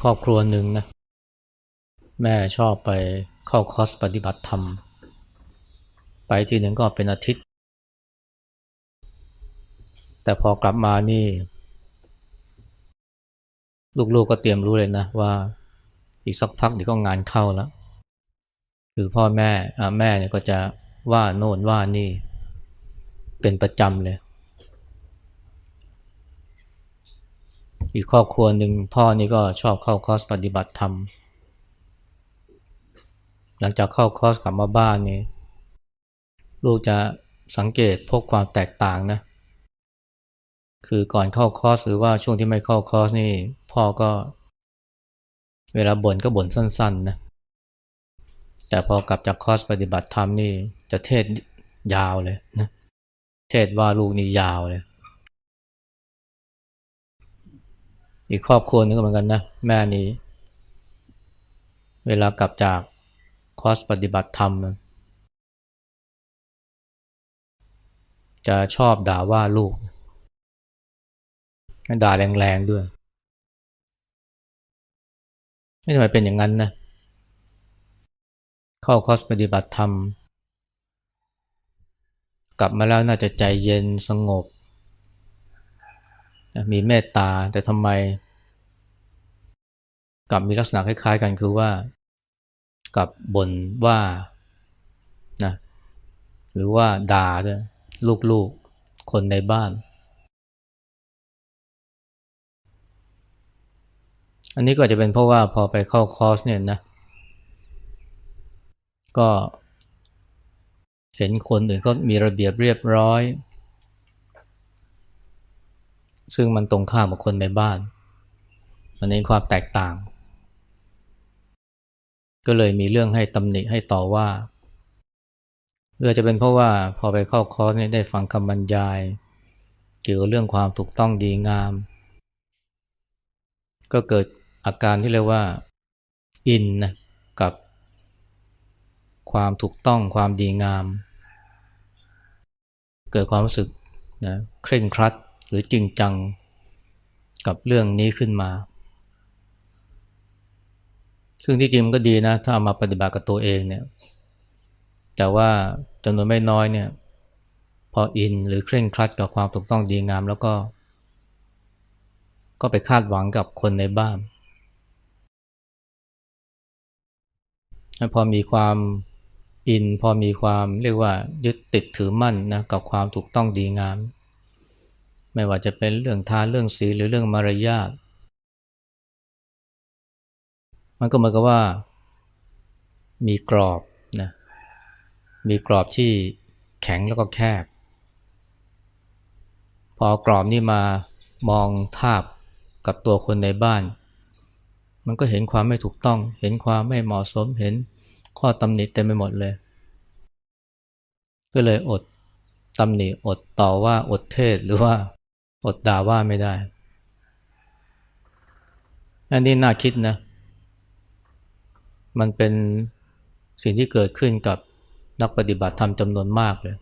ครอบครัวหนึ่งนะแม่ชอบไปเข้าคอร์สปฏิบัติธรรม ไปทีหนึ่งก็เป็นอาทิตย์ แต่พอกลับมานี่ ลูกๆก็เตรียมรู้เลยนะว่า อีกสักพักเดี๋ยวก็งานเข้าแล้วคือพ่อแม่แม่เนี่ยก็จะว่าโน่นว่านี่เป็นประจำเลย อีกครอบครัวหนึ่งพ่อนี่ก็ชอบเข้าคอร์สปฏิบัติธรรม หลังจากเข้าคอร์สกลับมาบ้านนี่ลูกจะสังเกตพบความแตกต่างนะ คือก่อนเข้าคอร์สหรือว่าช่วงที่ไม่เข้าคอร์สนี่ พ่อก็ เวลาบ่นก็บ่นสั้นๆนะ แต่พอกลับจากคอร์สปฏิบัติธรรมนี่จะเทศยาวเลยนะ เทศว่าลูกนี่ยาวเลย อีกครอบครัวนึงก็เหมือนกันนะแม่นี่เวลากลับจากคอร์สปฏิบัติธรรม จะชอบด่าว่าลูก ด่าแรงๆด้วย ไม่ทำไมเป็นอย่างนั้นนะ เข้าคอร์สปฏิบัติธรรม กลับมาแล้วน่าจะใจเย็นสงบ มีเมตตาแต่ทำไม กลับมีลักษณะคล้ายๆกันคือว่า กลับบ่นว่านะหรือว่าด่าด้วยลูกๆคนในบ้าน อันนี้ก็จะเป็นเพราะว่าพอไปเข้าคอร์สเนี่ยนะ ก็เห็นคนอื่นเขามีระเบียบเรียบร้อย ซึ่งมันตรงข้ามกับคนในบ้าน มันเองความแตกต่าง ก็เลยมีเรื่องให้ตำหนิให้ต่อว่าเรือจะเป็นเพราะว่าพอไปเข้าคอร์สเนี่ยได้ฟังคำบรรยาย เกี่ยวกับเรื่องความถูกต้องดีงาม ก็เกิดอาการที่เรียกว่าอินนะกับความถูกต้องความดีงาม เกิดความรู้สึกนะเคร่งครัด หรือจริงจังกับเรื่องนี้ขึ้นมา ซึ่งที่จริงมันก็ดีนะ ถ้าเอามาปฏิบัติกับตัวเองเนี่ย แต่ว่าจำนวนไม่น้อยเนี่ย พออินหรือเคร่งครัดกับความถูกต้องดีงามแล้วก็ ก็ไปคาดหวังกับคนในบ้าน พอมีความอินพอมีความเรียกว่ายึดติดถือมั่นนะกับความถูกต้องดีงาม ไม่ว่าจะเป็นเรื่องทานเรื่องศีลหรือเรื่องมารยาทมันก็เหมือนกับว่ามีกรอบนะมีกรอบที่แข็งแล้วก็แคบ พอกรอบนี้มามองทาบกับตัวคนในบ้าน มันก็เห็นความไม่ถูกต้อง เห็นความไม่เหมาะสมเห็นข้อตำหนิเต็มไปหมดเลย ก็เลยอดตำหนิอดต่อว่าอดเทศหรือว่า อดด่าว่าไม่ได้ อันนี้น่าคิดนะ มันเป็นสิ่งที่เกิดขึ้นกับนักปฏิบัติธรรมจำนวนมากเลย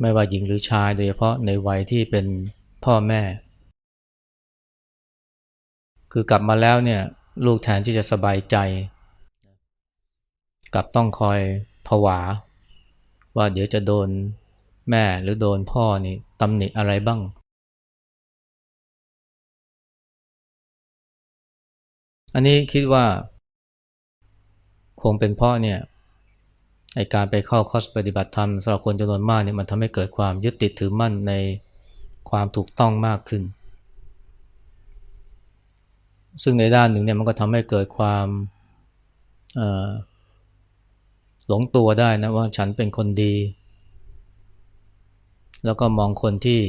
ไม่ว่าหญิงหรือชายโดยเฉพาะในวัยที่เป็นพ่อแม่ คือกลับมาแล้วเนี่ย ลูกแทนที่จะสบายใจ กลับต้องคอยผวา ว่าเดี๋ยวจะโดนแม่หรือโดนพ่อนี่ตำหนิอะไรบ้าง อันนี้คิดว่า คงเป็นเพราะเนี่ยไอการไปเข้าคอร์สปฏิบัติธรรมสำหรับคนจำนวนมากเนี่ยมันทำให้เกิดความยึดติดถือมั่นในความถูกต้องมากขึ้น ซึ่งในด้านหนึ่งเนี่ยมันก็ทำให้เกิดความหลงตัวได้นะว่าฉันเป็นคนดี แล้วก็มองคนที่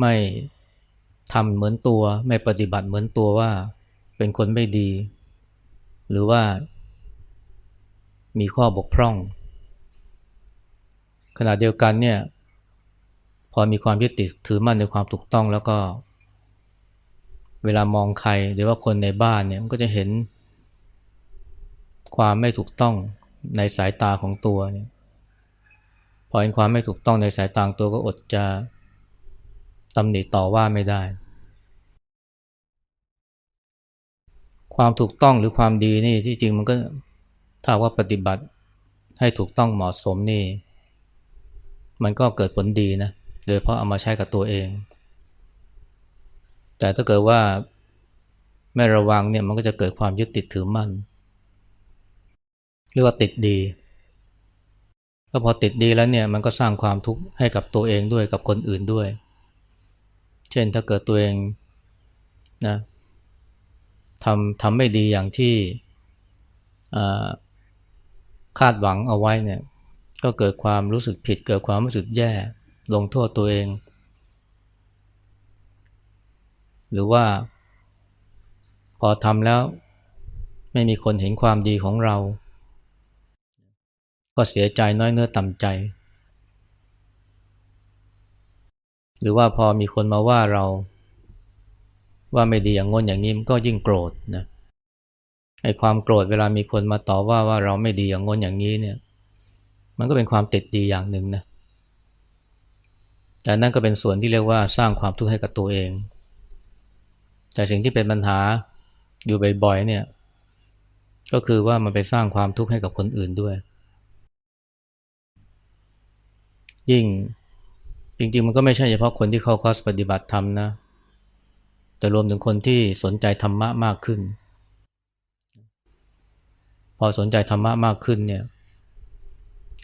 ไม่ ทำเหมือนตัวไม่ปฏิบัติเหมือนตัวว่าเป็นคนไม่ดี หรือว่ามีข้อบกพร่อง ขณะเดียวกันเนี่ยพอมีความยึดติดถือมั่นในความถูกต้องแล้วก็ เวลามองใครหรือว่าคนในบ้านเนี่ยมันก็จะเห็น ความไม่ถูกต้องในสายตาของตัวเนี่ยพอเห็นความไม่ถูกต้องในสายตาตัวก็อดจะ ตำหนิต่อว่าไม่ได้ ความถูกต้องหรือความดีนี่ที่จริงมันก็ถ้าว่าปฏิบัติให้ถูกต้องเหมาะสมนี่ มันก็เกิดผลดีนะ โดยเพราะเอามาใช้กับตัวเอง แต่ถ้าเกิดว่าไม่ระวังเนี่ยมันก็จะเกิดความยึดติดถือมั่นเรียกว่าติดดีก็พอติดดีแล้วเนี่ยมันก็สร้างความทุกข์ให้กับตัวเองด้วยกับคนอื่นด้วย เช่นถ้าเกิดตัวเองนะทำทำไม่ดีอย่างที่คาดหวังเอาไว้เนี่ยก็เกิดความรู้สึกผิด เกิดความรู้สึกแย่ลงโทษตัวเอง หรือว่า พอทำแล้วไม่มีคนเห็นความดีของเรา ก็เสียใจน้อยเนื้อต่ำใจ หรือว่าพอมีคนมาว่าเรา ว่าไม่ดีอย่างงนอย่างนี้มันก็ยิ่งโกรธนะไอ้ความโกรธเวลามีคนมาต่อว่าว่าเราไม่ดีอย่างงนอย่างนี้เนี่ย มันก็เป็นความติดดีอย่างหนึ่งนะแต่นั่นก็เป็นส่วนที่เรียกว่าสร้างความทุกข์ให้กับตัวเอง แต่สิ่งที่เป็นปัญหาอยู่บ่อยๆเนี่ย ก็คือว่ามันไปสร้างความทุกข์ให้กับคนอื่นด้วย ยิ่ง จริงๆ มันก็ไม่ใช่เฉพาะคนที่เข้าคอร์สปฏิบัติธรรมนะ แต่รวมถึงคนที่สนใจธรรมะมากขึ้น พอสนใจธรรมะมากขึ้นเนี่ย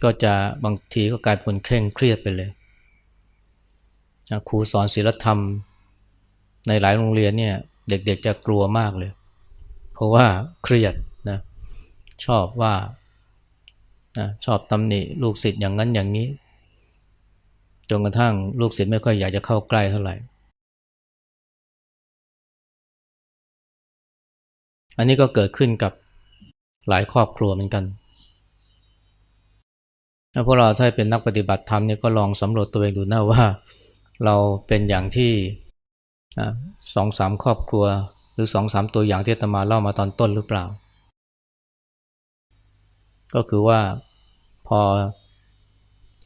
ก็จะบางทีก็กลายเป็นเคร่งเครียดไปเลย ครูสอนศีลธรรม ในหลายโรงเรียนเนี่ย เด็กๆจะกลัวมากเลย เพราะว่าเครียดนะ ชอบว่านะชอบตำหนิลูกศิษย์อย่างนั้นอย่างนี้ จนกระทั่งลูกศิษย์ไม่ค่อยอยากจะเข้าใกล้เท่าไหร่ อันนี้ก็เกิดขึ้นกับหลายครอบครัวเหมือนกันถ้าพวกเราถ้าเป็นนักปฏิบัติธรรมเนี่ยก็ลองสำรวจตัวเองดูนะว่าเราเป็นอย่างที่สองสามครอบครัว หรือสองสามตัวอย่างที่ตมาเล่ามาตอนต้นหรือเปล่า ก็คือว่าพอ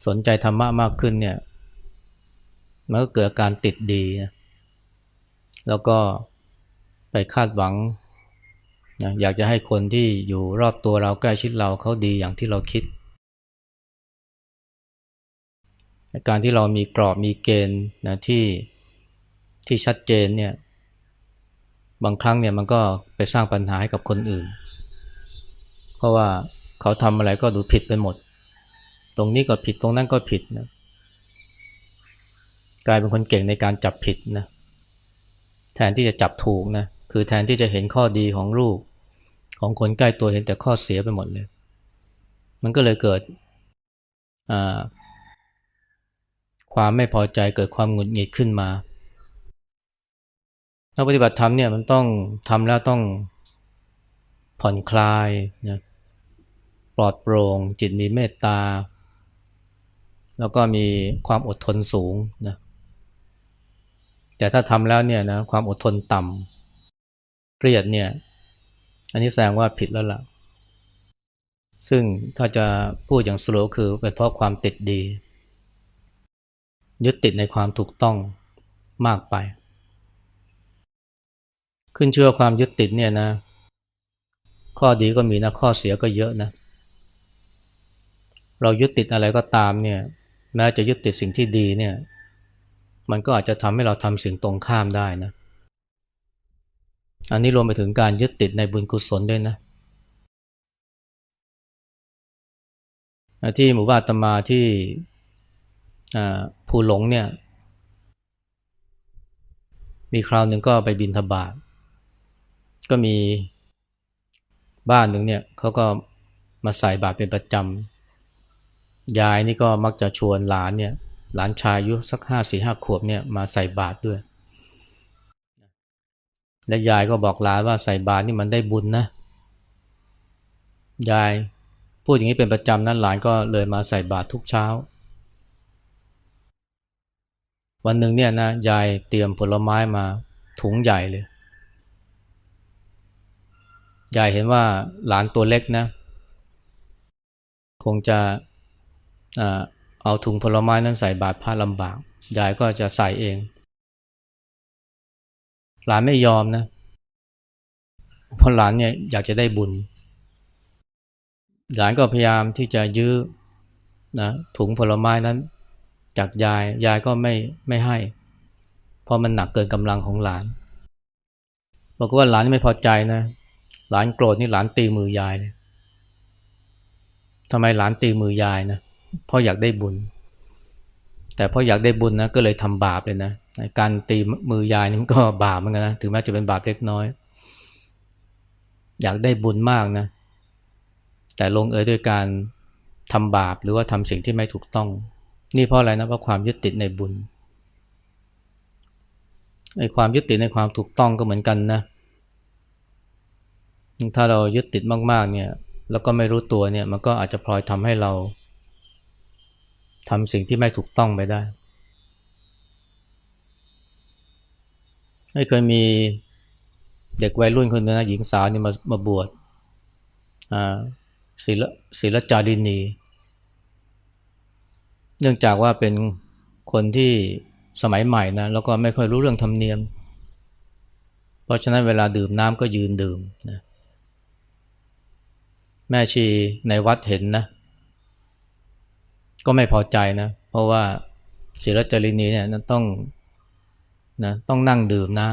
สนใจธรรมะมากขึ้นเนี่ย มันก็เกิดการติดดี แล้วก็ไปคาดหวังนะอยากจะให้คนที่อยู่รอบตัวเราใกล้ชิดเราเขาดีอย่างที่เราคิด การที่เรามีกรอบมีเกณฑ์นะที่ที่ชัดเจนเนี่ยบางครั้งเนี่ยมันก็ไปสร้างปัญหาให้กับคนอื่น เพราะว่าเขาทำอะไรก็ดูผิดไปหมด ตรงนี้ก็ผิดตรงนั้นก็ผิดนะ กลายเป็นคนเก่งในการจับผิดนะแทนที่จะจับถูกนะคือแทนที่จะเห็นข้อดีของลูก ของคนใกล้ตัวเห็นแต่ข้อเสียไปหมดเลย มันก็เลยเกิดความไม่พอใจเกิดความหงุดหงิดขึ้นมานักปฏิบัติธรรมเนี่ยมันต้องทำแล้วต้องผ่อนคลายนะปลอดโปร่งจิตมีเมตตา แล้วก็มีความอดทนสูงนะ แต่ถ้าทำแล้วเนี่ยนะความอดทนต่ำเครียดเนี่ย อันนี้แสดงว่าผิดแล้วล่ะ ซึ่งถ้าจะพูดอย่างสโลคือเป็นเพราะความติดดี ยึดติดในความถูกต้องมากไป ขึ้นเชื่อความยึดติดเนี่ยนะ ข้อดีก็มีนะข้อเสียก็เยอะนะเรายึดติดอะไรก็ตามเนี่ยแม้จะยึดติดสิ่งที่ดีเนี่ย มันก็อาจจะทำให้เราทำสิ่งตรงข้ามได้นะ อันนี้รวมไปถึงการยึดติดในบุญกุศลด้วยนะ ที่หมู่บ้านตมาที่ภูหลงเนี่ย มีคราวหนึ่งก็ไปบินทบาทก็มีบ้านหนึ่งเนี่ยเขาก็มาใส่บาตรเป็นประจำยายนี่ก็มักจะชวนหลานเนี่ย หลานชายอายุสักห้าสี่ห้าขวบเนี่ยมาใส่บาตรด้วย และยายก็บอกหลานว่าใส่บาตรนี่มันได้บุญนะ ยายพูดอย่างนี้เป็นประจำนั้นหลานก็เลยมาใส่บาตรทุกเช้า วันหนึ่งเนี่ยนะยายเตรียมผลไม้มาถุงใหญ่เลย ยายเห็นว่าหลานตัวเล็กนะ คงจะ เอาถุงผลไม้นั้นใส่บาตรพระลำบาก ยายก็จะใส่เอง หลานไม่ยอมนะ เพราะหลานเนี่ยอยากจะได้บุญ หลานก็พยายามที่จะยื้อนะถุงผลไม้นั้น จากยาย ยายก็ไม่ไม่ให้ เพราะมันหนักเกินกำลังของหลาน บอกว่าหลานไม่พอใจนะ หลานโกรธนี่หลานตีมือยายเลยทำไมหลานตีมือยายนะ เพราะอยากได้บุญ แต่พราะอยากได้บุญนะก็เลยทำบาปเลยนะการตีมือยายนี่มันก็บาปเหมือนกันนะถึงแม้จะเป็นบาปเล็กน้อย อยากได้บุญมากนะ แต่ลงเอยด้วยการทำบาปหรือว่าทำสิ่งที่ไม่ถูกต้อง นี่เพราะอะไรนะเพราะความยึดติดในบุญไอ้ความยึดติดในความถูกต้องก็เหมือนกันนะถ้าเรายึดติดมากๆเนี่ย แล้วก็ไม่รู้ตัวเนี่ย มันก็อาจจะพลอยทำให้เรา ทำสิ่งที่ไม่ถูกต้องไปได้ไม่เคยมีเด็กวัยรุ่นคนนึงนะหญิงสาวนี่มามาบวชศิลศิลจารินี เนื่องจากว่าเป็นคนที่สมัยใหม่นะแล้วก็ไม่ค่อยรู้เรื่องธรรมเนียม เพราะฉะนั้นเวลาดื่มน้ำก็ยืนดื่มนะแม่ชีในวัดเห็นนะ ก็ไม่พอใจนะ เพราะว่าศิลจารินีเนี่ยต้องนะต้องนั่งดื่มน้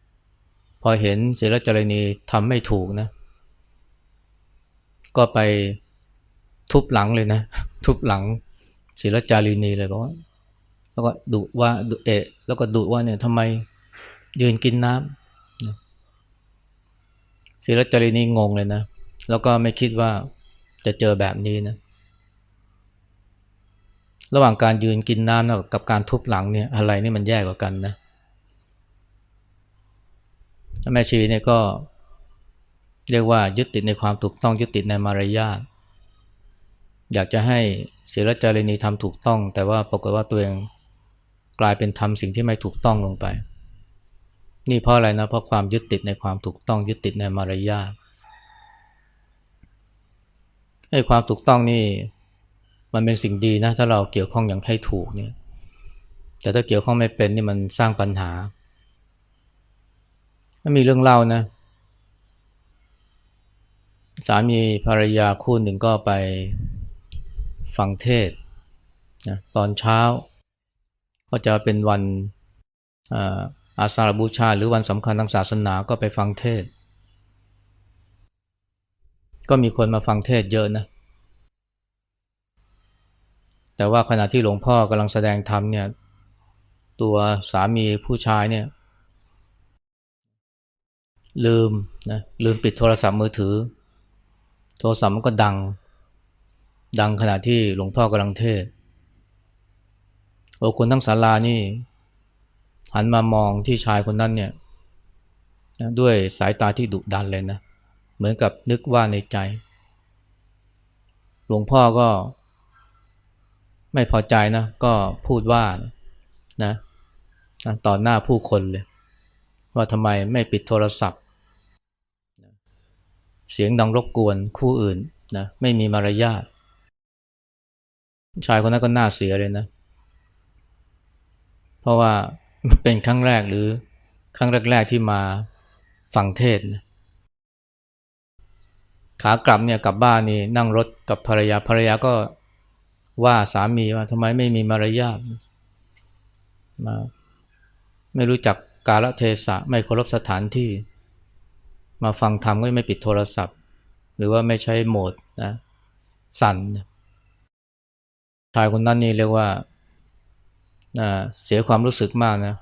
ำพอเห็นศิลจารินีทำไม่ถูกนะ ก็ไปทุบหลังเลยนะ ทุบหลังศิลจารินีเลยบอกว่าแล้วก็ดุว่าดุเอะแล้วก็ดุว่าเนี่ยทำไมยืนกินน้ำศิลจารินีงงเลยนะ แล้วก็ไม่คิดว่าจะเจอแบบนี้นะ ระหว่างการยืนกินน้ำนะกับการทุบหลังเนี่ยอะไรนี่มันแย่กว่ากันนะแม่ชีเนี่ยก็เรียกว่ายึดติดในความถูกต้องยึดติดในมารยาทอยากจะให้ศิลจารินีทำถูกต้อง แต่ว่าปรากฏว่าตัวเองกลายเป็นทำสิ่งที่ไม่ถูกต้องลงไป นี่เพราะอะไรนะเพราะความยึดติดในความถูกต้องยึดติดในมารยาทไอ้ความถูกต้องนี่ มันเป็นสิ่งดีนะถ้าเราเกี่ยวข้องอย่างให้ถูกเนี่ยแต่ถ้าเกี่ยวข้องไม่เป็นนี่มันสร้างปัญหาถ้ามีเรื่องเล่านะสามีภรรยาคู่หนึ่งก็ไปฟังเทศนะตอนเช้า ก็จะเป็นวันอาสาฬบูชา หรือวันสำคัญทางศาสนาก็ไปฟังเทศ ก็มีคนมาฟังเทศเยอะนะ แต่ว่าขณะที่หลวงพ่อกำลังแสดงธรรมเนี่ย ตัวสามีผู้ชายเนี่ย ลืมนะลืมปิดโทรศัพท์มือถือ โทรศัพท์มันก็ดัง ดังขณะที่หลวงพ่อกำลังเทศโอ้คนทั้งศาลานี่ หันมามองที่ชายคนนั้นเนี่ยนะด้วยสายตาที่ดุดันเลยนะ เหมือนกับนึกว่าในใจ หลวงพ่อก็ ไม่พอใจนะก็พูดว่านะต่อหน้าผู้คนเลย ว่าทำไมไม่ปิดโทรศัพท์ เสียงดังรบกวนคู่อื่นนะไม่มีมารยาทชายคนนั้นก็น่าเสียเลยนะ เพราะว่าเป็นครั้งแรกหรือครั้งแรกๆที่มาฟังเทศนะขากลับเนี่ยกลับบ้านนี่นั่งรถกับภรรยาภรรยาก็ ว่าสามีว่าทำไมไม่มีมารยาทมาไม่รู้จักกาลเทศะไม่เคารพสถานที่ มาฟังธรรมก็ไม่ปิดโทรศัพท์ หรือว่าไม่ใช้โหมดนะสั่นชายคนนั้นนี่เรียกว่าเสียความรู้สึกมากนะ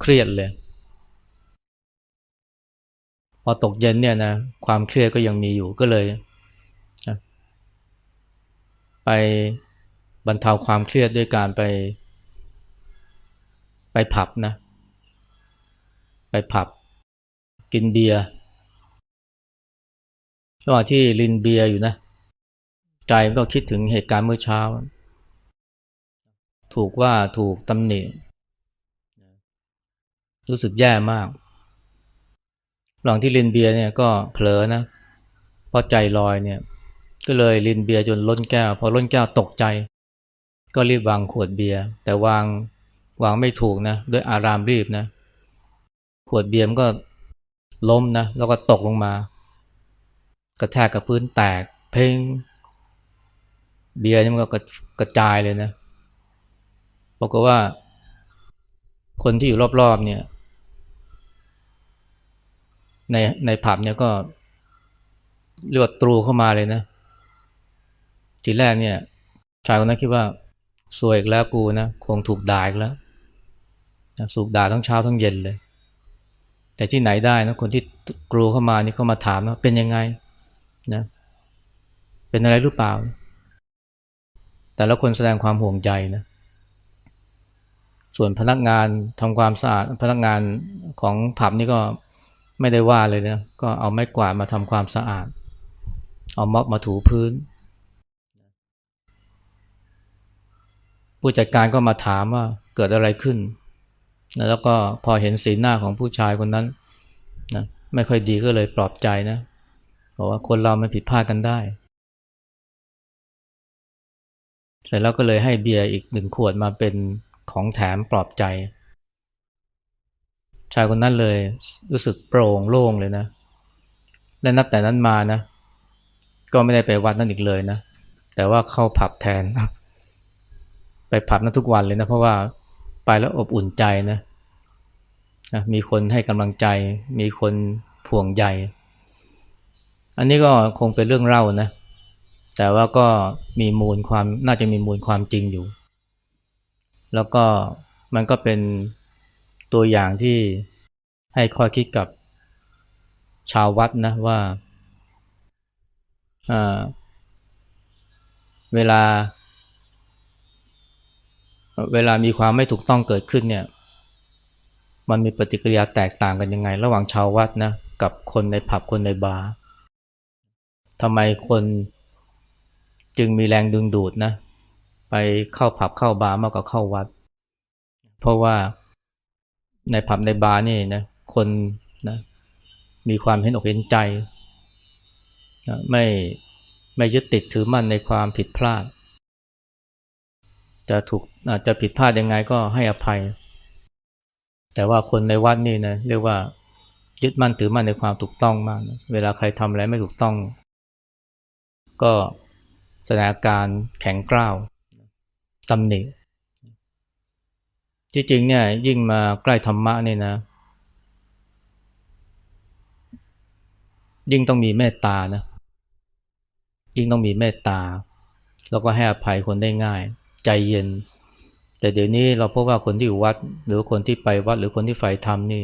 เครียดเลย พอตกเย็นเนี่ยนะความเครียดก็ยังมีอยู่ก็เลย ไปบรรเทาความเครียดด้วยการไป ไปผับนะ ไปผับ กินเบียร์ระหว่างที่ลินเบียร์อยู่นะ ใจมันก็คิดถึงเหตุการณ์เมื่อเช้า ถูกว่าถูกตำหนิ รู้สึกแย่มาก หลังที่ลินเบียร์เนี่ยก็เผลอนะเพราะใจลอยเนี่ย ก็เลยลินเบียร์จนล้นแก้ว พอล้นแก้วตกใจ ก็รีบวางขวดเบียร์แต่วางวางไม่ถูกนะด้วยอารามรีบนะ ขวดเบียร์มันก็ล้มนะแล้วก็ตกลงมา กระแทกกับพื้นแตก เพ่งเบียร์นี่มันก็กระจายเลยนะบอกว่า คนที่อยู่รอบๆเนี่ยในในผับเนี่ยก็เรียกว่าตรูเข้ามาเลยนะ ทีแรกเนี่ยชายคนนั้นคิดว่าสวยอีกแล้วกูนะคงถูกด่าอีกแล้วสูกด่าทั้งเช้าทั้งเย็นเลย แต่ที่ไหนได้นะคนที่กรูเข้ามานี่เขามาถามว่าเป็นยังไงนะเป็นอะไรหรือเปล่า แต่ละคนแสดงความห่วงใยนะส่วนพนักงานทำความสะอาดพนักงานของผับนี่ก็ไม่ได้ว่าเลยนะก็เอาไม้กวาดมาทำความสะอาด เอาม็อบมาถูพื้น ผู้จัดการก็มาถามว่าเกิดอะไรขึ้นแล้วก็พอเห็นสีหน้าของผู้ชายคนนั้นนะไม่ค่อยดีก็เลยปลอบใจนะบอกว่าคนเรามันผิดพลาดกันได้ เสร็จแล้วก็เลยให้เบียร์อีกหนึ่งขวดมาเป็นของแถมปลอบใจ ชายคนนั้นเลยรู้สึกโปร่งโล่งเลยนะ และนับแต่นั้นมานะ ก็ไม่ได้ไปวัดนั่นอีกเลยนะ แต่ว่าเข้าผับแทน ไปผับนั้นทุกวันเลยนะ เพราะว่าไปแล้วอบอุ่นใจนะนะมีคนให้กำลังใจ มีคนผ่วงใยอันนี้ก็คงเป็นเรื่องเล่านะ แต่ว่าก็มีมูลความน่าจะมีมูลความจริงอยู่ แล้วก็มันก็เป็นตัวอย่างที่ให้ข้อคิดกับชาววัดนะว่า เวลา เวลามีความไม่ถูกต้องเกิดขึ้นเนี่ย มันมีปฏิกิริยาแตกต่างกันยังไง ระหว่างชาววัดนะกับคนในผับคนในบาร์ทำไมคนจึงมีแรงดึงดูดนะไปเข้าผับเข้าบาร์มากกว่าเข้าวัด เพราะว่าในผับในบาร์นี่นะคนนะมีความเห็นอกเห็นใจนะไม่ไม่ยึดติดถือมั่นในความผิดพลาด จะถูกอาจจะผิดพลาดยังไงก็ให้อภัย แต่ว่าคนในวัดนี่นะเรียกว่ายึดมั่นถือมั่นในความถูกต้องมากนะเวลาใครทำอะไรไม่ถูกต้อง ก็แสดงอาการแข็งกร้าวตำหนิที่จริงเนี่ยยิ่งมาใกล้ธรรมะนี่นะ ยิ่งต้องมีเมตตานะยิ่งต้องมีเมตตา แล้วก็ให้อภัยคนได้ง่าย ใจเย็น แต่เดี๋ยวนี้เราพบว่าคนที่อยู่วัด หรือคนที่ไปวัด หรือคนที่ใฝ่ธรรมนี่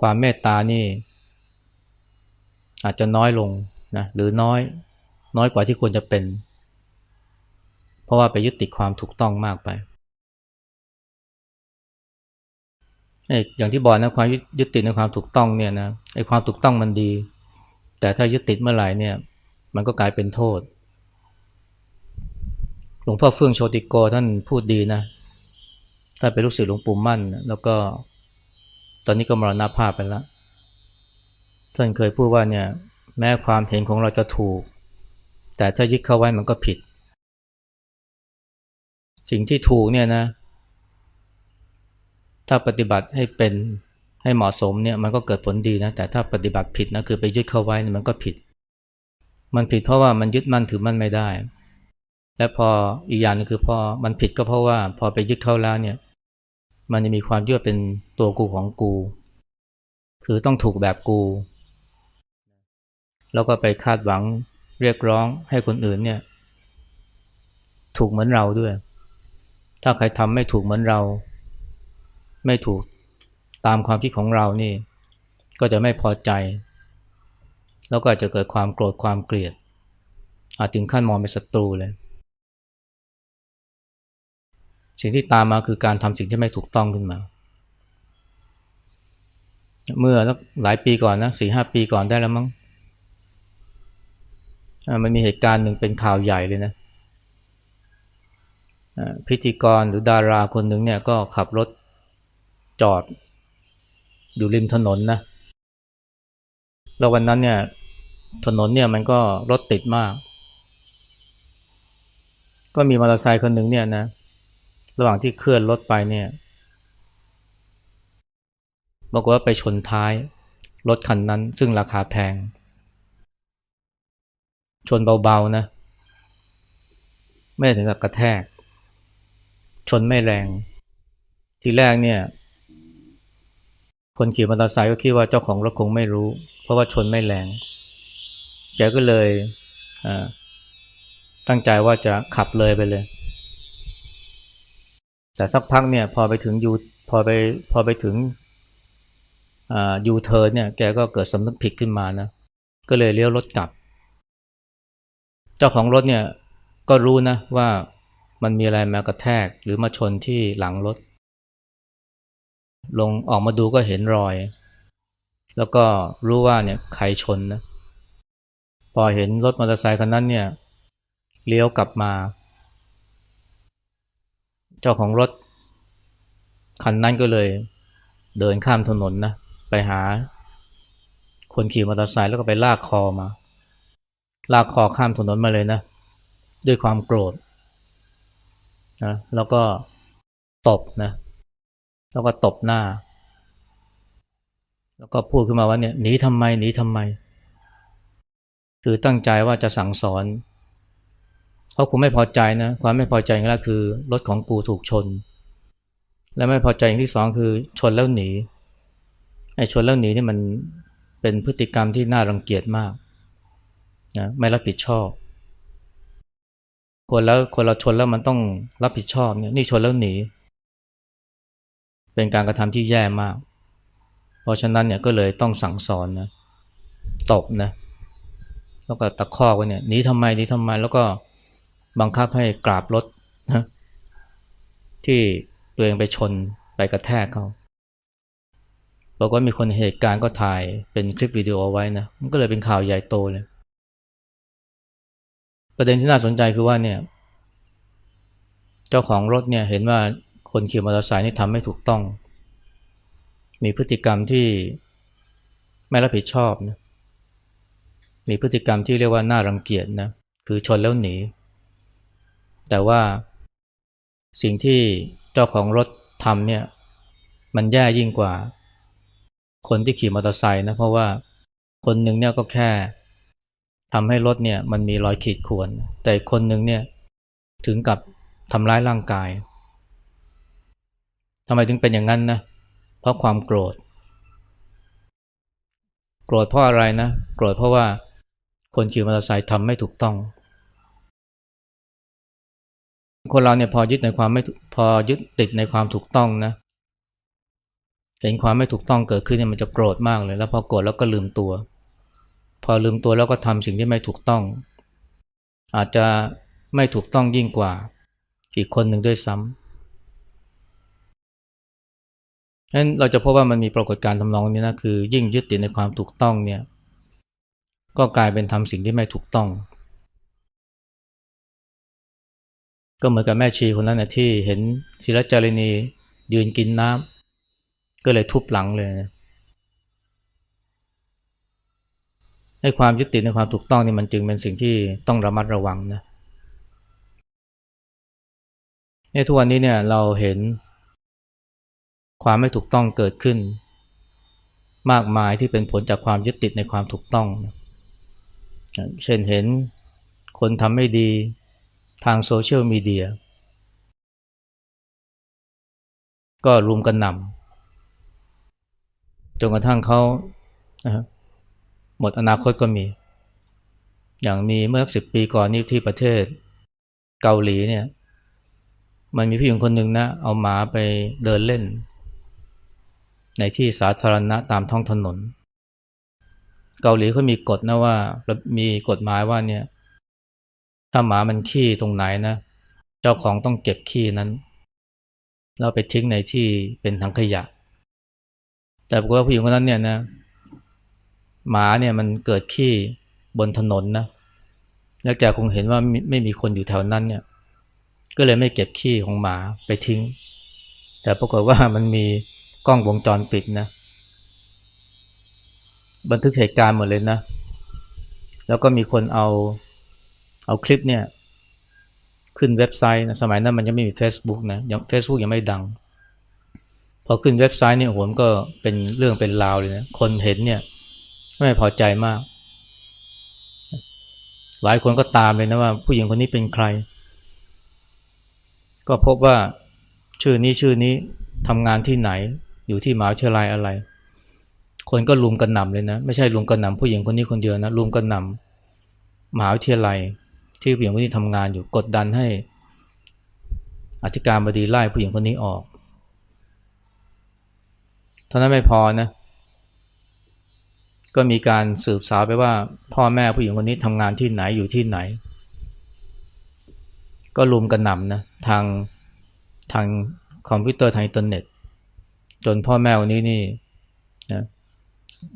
ความเมตตานี่ อาจจะน้อยลงนะหรือน้อยน้อยกว่าที่ควรจะเป็น เพราะว่าไปยึดติดความถูกต้องมากไปอย่างที่บอกนะความยึดติดในความถูกต้องเนี่ยนะไอ้ความถูกต้องมันดี แต่ถ้ายึดติดเมื่อไหร่เนี่ย มันก็กลายเป็นโทษ หลวงพ่อเฟื่องโชติโกท่านพูดดีนะถ้านเป็นลูกศิษย์หลวงปู่มั่น แล้วก็ ตอนนี้ก็มรณภาพไปแล้วท่านเคยพูดว่าเนี่ย แม้ความเห็นของเราจะถูก แต่ถ้ายึดเข้าไว้มันก็ผิด สิ่งที่ถูกเนี่ยนะ ถ้าปฏิบัติให้เป็นให้เหมาะสมเนี่ยมันก็เกิดผลดีนะ แต่ถ้าปฏิบัติผิดนะคือไปยึดเข้าไว้มันก็ผิด มันผิดเพราะว่ามันยึดมั่นถือมั่นไม่ได้ และพออีกอย่างนึงคือพอมันผิดก็เพราะว่าพอไปยึดเข้าแล้วเนี่ย มันจะมีความยึดเป็นตัวกูของกู คือต้องถูกแบบกู แล้วก็ไปคาดหวังเรียกร้องให้คนอื่นเนี่ย ถูกเหมือนเราด้วย ถ้าใครทำไม่ถูกเหมือนเรา ไม่ถูกตามความคิดของเรานี่ ก็จะไม่พอใจ แล้วก็จจะเกิดความโกรธความเกลียดอาจถึงขั้นมองเป็นศัตรูเลย สิ่งที่ตามมาคือการทำสิ่งที่ไม่ถูกต้องขึ้นมา เมื่อหลายปีก่อนนะสี่ห้าปีก่อนได้แล้วมั้งมันมีเหตุการณ์หนึ่งเป็นข่าวใหญ่เลยนะพิธีกรหรือดาราคนหนึ่งเนี่ยก็ขับรถจอด อยู่ริมถนนนะแล้ววันนั้นเนี่ยถนนเนี่ยมันก็รถติดมาก ก็มีมอเตอร์ไซค์คนหนึ่งเนี่ยนะ ระหว่างที่เคลื่อนรถไปเนี่ยบอกว่าไปชนท้ายรถคันนั้น ซึ่งราคาแพง ชนเบาๆนะ ไม่ถึงกับกระแทก ชนไม่แรง ทีแรกเนี่ย คนขี่มอเตอร์ไซค์ก็คิดว่าเจ้าของรถคงไม่รู้ เพราะว่าชนไม่แรงแกก็เลยตั้งใจว่าจะขับเลยไปเลย แต่สักพักเนี่ยพอไปถึงยูพอไปพอไปถึงยูเทิร์นเนี่ยแกก็เกิดสำนึกผิดขึ้นมานะ ก็เลยเลี้ยวรถกลับ เจ้าของรถเนี่ยก็รู้นะว่ามันมีอะไรมากระแทกหรือมาชนที่หลังรถ ลงออกมาดูก็เห็นรอย แล้วก็รู้ว่าเนี่ยใครชนนะ พอเห็นรถมอเตอร์ไซค์คันนั้นเนี่ยเลี้ยวกลับมา เจ้าของรถคันนั้นก็เลยเดินข้ามถนนนะไปหา คนขี่มอเตอร์ไซค์แล้วก็ไปลากคอมา ลากคอข้ามถนนมาเลยนะ ด้วยความโกรธนะแล้วก็ตบนะ แล้วก็ตบหน้า แล้วก็พูดขึ้นมาว่าเนี่ยหนีทำไมหนีทำไม คือตั้งใจว่าจะสั่งสอน เขาคงไม่พอใจนะความไม่พอใจอย่างแรกคือรถของกูถูกชน และไม่พอใจอย่างที่สองคือชนแล้วหนีไอ้ชนแล้วหนีนี่มันเป็นพฤติกรรมที่น่ารังเกียจมากนะไม่รับผิดชอบ คนแล้วคนเราชนแล้วมันต้องรับผิดชอบเนี่ยนี่ชนแล้วหนี เป็นการกระทำที่แย่มาก เพราะฉะนั้นเนี่ยก็เลยต้องสั่งสอนนะตบนะแล้วก็ตะคอกไว้เนี่ยหนีทำไมหนีทำไมแล้วก็ บังคับให้กราบรถนะที่ตัวเองไปชนไปกระแทกเขาบอกว่ามีคนเหตุการณ์ก็ถ่ายเป็นคลิปวิดีโอเอาไว้นะมันก็เลยเป็นข่าวใหญ่โตเลย ประเด็นที่น่าสนใจคือว่าเนี่ย เจ้าของรถเนี่ยเห็นว่าคนขี่มอเตอร์ไซค์นี่ทำไม่ถูกต้อง มีพฤติกรรมที่ไม่รับผิดชอบนะมีพฤติกรรมที่เรียกว่าน่ารังเกียจนะคือชนแล้วหนี แต่ว่าสิ่งที่เจ้าของรถทำเนี่ยมันแย่ยิ่งกว่า คนที่ขี่มอเตอร์ไซค์นะเพราะว่าคนหนึ่งเนี่ยก็แค่ทำให้รถเนี่ยมันมีรอยขีดข่วน แต่คนหนึ่งเนี่ยถึงกับทำร้ายร่างกายทำไมถึงเป็นอย่างนั้นนะเพราะความโกรธ โกรธเพราะอะไรนะ โกรธเพราะว่าคนขี่มอเตอร์ไซค์ทำไม่ถูกต้อง คนเราเนี่ยพอยึดในความไม่พอยึดติดในความถูกต้องนะเห็นความไม่ถูกต้องเกิดขึ้นเนี่ยมันจะโกรธมากเลย แล้วพอโกรธแล้วก็ลืมตัว พอลืมตัวแล้วก็ทำสิ่งที่ไม่ถูกต้อง อาจจะไม่ถูกต้องยิ่งกว่า อีกคนหนึ่งด้วยซ้ำฉะนั้นเราจะพบว่ามันมีปรากฏการณ์ทำนองนี้นะคือ ยิ่งยึดติดในความถูกต้องเนี่ยก็กลายเป็นทำสิ่งที่ไม่ถูกต้อง ก็เหมือนกับแม่ชีคนนั้นนะที่เห็นศิลจารินียืนกินน้ำก็เลยทุบหลังเลยนะให้ความยึดติดในความถูกต้องนี่มันจึงเป็นสิ่งที่ต้องระมัดระวังนะในทุกวันนี้เนี่ยเราเห็นความไม่ถูกต้องเกิดขึ้น มากมายที่เป็นผลจากความยึดติดในความถูกต้อง เช่นเห็นคนทำไม่ดี ทางโซเชียลมีเดียก็รุมกันนำจนกระทั่งเขาหมดอนาคตก็มี อย่างมีเมื่อสิบปีก่อนนี่ที่ประเทศเกาหลีเนี่ย มันมีผู้หญิงคนหนึ่งนะ เอาหมาไปเดินเล่น ในที่สาธารณะตามท้องถนน เกาหลีเขามีกฎนะว่ามีกฎหมายว่าเนี่ย ถ้าหมามันขี้ตรงไหนนะ เจ้าของต้องเก็บขี้นั้นแล้วไปทิ้งในที่เป็นถังขยะ แต่ปรากฏว่าผู้หญิงคนนั้นเนี่ยนะ หมาเนี่ยมันเกิดขี้บนถนนนะแล้วแกคงเห็นว่าไมไม่มีคนอยู่แถวนั้นเนี่ย ก็เลยไม่เก็บขี้ของหมาไปทิ้ง แต่ปรากฏว่ามันมีกล้องวงจรปิดนะ บันทึกเหตุการณ์หมดเลยนะ แล้วก็มีคนเอา เอาคลิปเนี่ยขึ้นเว็บไซต์นะสมัยนั้นมันยังไม่มี Facebook นะยัง Facebook ยังไม่ดัง พอขึ้นเว็บไซต์เนี่ยโหมก็เป็นเรื่องเป็นราวเลยนะคนเห็นเนี่ยไม่พอใจมาก หลายคนก็ตามเลยนะว่าผู้หญิงคนนี้เป็นใคร ก็พบว่าชื่อนี้ชื่อนี้ทำงานที่ไหนอยู่ที่มหาวิทยาลัยอะไร คนก็ลุมกันหนำเลยนะ ไม่ใช่ลุมกันหนำผู้หญิงคนนี้คนเดียวนะลุมกันหนำมหาวิทยาลัย ที่ผู้หญิงคนนี้ทำงานอยู่กดดันให้อธิการบดีไล่ผู้หญิงคนนี้ออกเท่านั้นไม่พอนะก็มีการสืบสาวไปว่า พ่อแม่ผู้หญิงคนนี้ทำงานที่ไหนอยู่ที่ไหน ก็ลุมกันหน่ำนะทางทางคอมพิวเตอร์ทางอินเทอร์เน็ต จนพ่อแม่คนนี้นี่นะ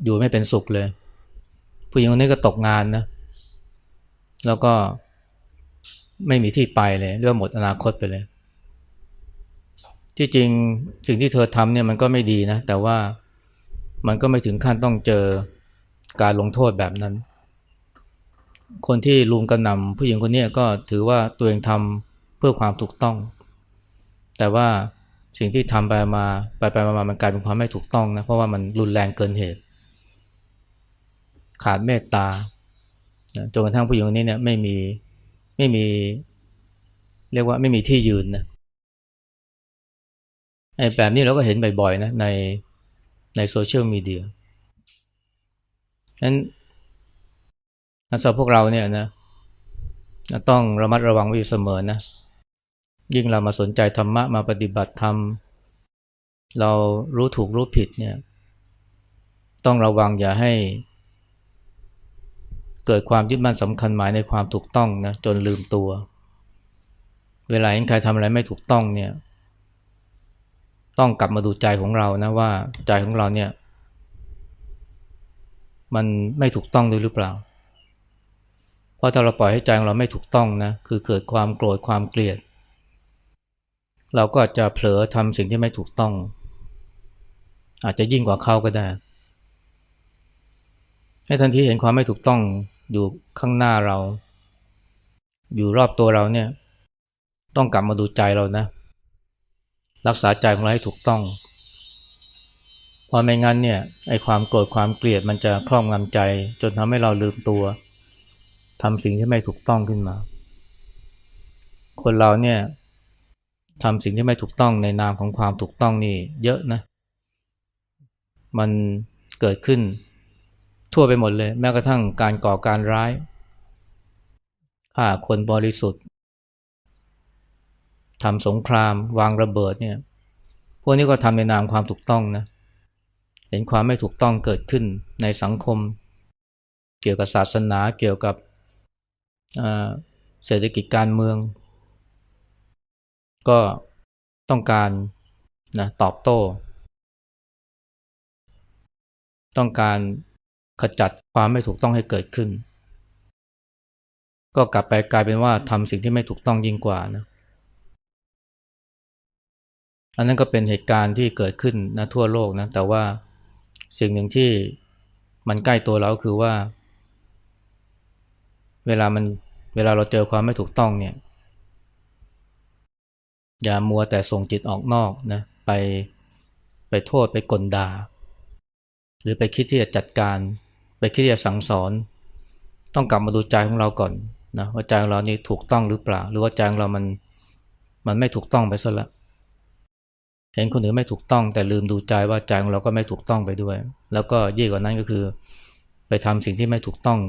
อยู่ไม่เป็นสุขเลย ผู้หญิงคนนี้ก็ตกงานนะแล้วก็ ไม่มีที่ไปเลยเรื่องหมดอนาคตไปเลย ที่จริงสิ่งที่เธอทำเนี่ยมันก็ไม่ดีนะ แต่ว่ามันก็ไม่ถึงขั้นต้องเจอการลงโทษแบบนั้น คนที่ลุมกระหน่ำผู้หญิงคนนี้ก็ถือว่าตัวเองทำเพื่อความถูกต้อง แต่ว่าสิ่งที่ทำไปมาไปไปมามันกลายเป็นความไม่ถูกต้องนะเพราะว่ามันรุนแรงเกินเหตุ ขาดเมตตาจนกระทั่งผู้หญิงคนนี้เนี่ยไม่มี ไม่มี เรียกว่าไม่มีที่ยืนนะไอ้แบบนี้เราก็เห็นบ่อยๆนะในในโซเชียลมีเดียนั้นสำหรับพวกเราเนี่ยนะต้องระมัดระวังไว้อยู่เสมอนะ ยิ่งเรามาสนใจธรรมะมาปฏิบัติธรรม เรารู้ถูกรู้ผิดเนี่ย ต้องระวังอย่าให้ เกิดความยึดมั่นสำคัญหมายในความถูกต้องนะจนลืมตัว เวลาเห็นใครทำอะไรไม่ถูกต้องเนี่ย ต้องกลับมาดูใจของเรานะว่าใจของเราเนี่ย มันไม่ถูกต้องด้วยหรือเปล่า เพราะถ้าเราปล่อยให้ใจของเราไม่ถูกต้องนะคือเกิดความโกรธความเกลียด เราก็จจะเผลอทำสิ่งที่ไม่ถูกต้อง อาจจะยิ่งกว่าเขาก็ได้ให้ทันทีเห็นความไม่ถูกต้อง อยู่ข้างหน้าเรา อยู่รอบตัวเราเนี่ย ต้องกลับมาดูใจเรานะ รักษาใจของเราให้ถูกต้องเพราะไม่งั้นเนี่ยไอ้ความโกรธความเกลียดมันจะครอบงำใจ จนทำให้เราลืมตัวทำสิ่งที่ไม่ถูกต้องขึ้นมา คนเราเนี่ยทำสิ่งที่ไม่ถูกต้องในนามของความถูกต้องนี่เยอะนะ มันเกิดขึ้น ทั่วไปหมดเลย แม้กระทั่งการก่อการร้ายฆ่าคนบริสุทธิ์ทำสงคราม วางระเบิดเนี่ยพวกนี้ก็ทำในนามความถูกต้องนะเห็นความไม่ถูกต้องเกิดขึ้นในสังคม เกี่ยวกับศาสนาเกี่ยวกับเศรษฐกิจการเมือง ก็ต้องการนะตอบโต้ ต้องการ ขจัดความไม่ถูกต้องให้เกิดขึ้น ก็กลับไปกลายเป็นว่าทำสิ่งที่ไม่ถูกต้องยิ่งกว่านะอันนั้นก็เป็นเหตุการณ์ที่เกิดขึ้นนะทั่วโลกนะแต่ว่าสิ่งหนึ่งที่มันใกล้ตัวเราคือว่า เวลามันเวลาเราเจอความไม่ถูกต้องเนี่ย อย่ามัวแต่ส่งจิตออกนอกนะไปไปโทษไปกลดาหรือไปคิดที่จะจัดการ ไปคิดจะสั่งสอน ต้องกลับมาดูใจของเราก่อนนะว่าใจของเรานี่ถูกต้องหรือเปล่า หรือว่าใจของเรามันมันไม่ถูกต้องไปซะละเห็นคนอื่นไม่ถูกต้อง แต่ลืมดูใจว่าใจของเราก็ไม่ถูกต้องไปด้วย แล้วก็ยิ่งกว่านั้นก็คือ ไปทำสิ่งที่ไม่ถูกต้อง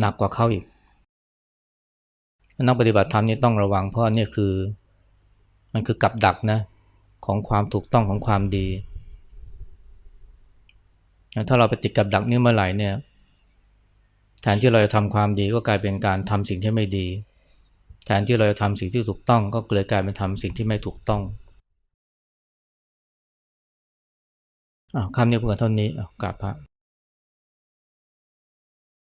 หนักกว่าเขาอีกนักปฏิบัติธรรมนี่ต้องระวังเพราะนี่คือ มันคือกับดักนะของความถูกต้องของความดี ถ้าเราไปติดกับดักนี้เมื่อไหร่เนี่ยแทนที่เราจะทำความดีก็กลายเป็นการทำสิ่งที่ไม่ดี แทนที่เราจะทำสิ่งที่ถูกต้อง ก็เลยกลายเป็นทำสิ่งที่ไม่ถูกต้องอคำนี้เพื่อเท่านี้กราบพระ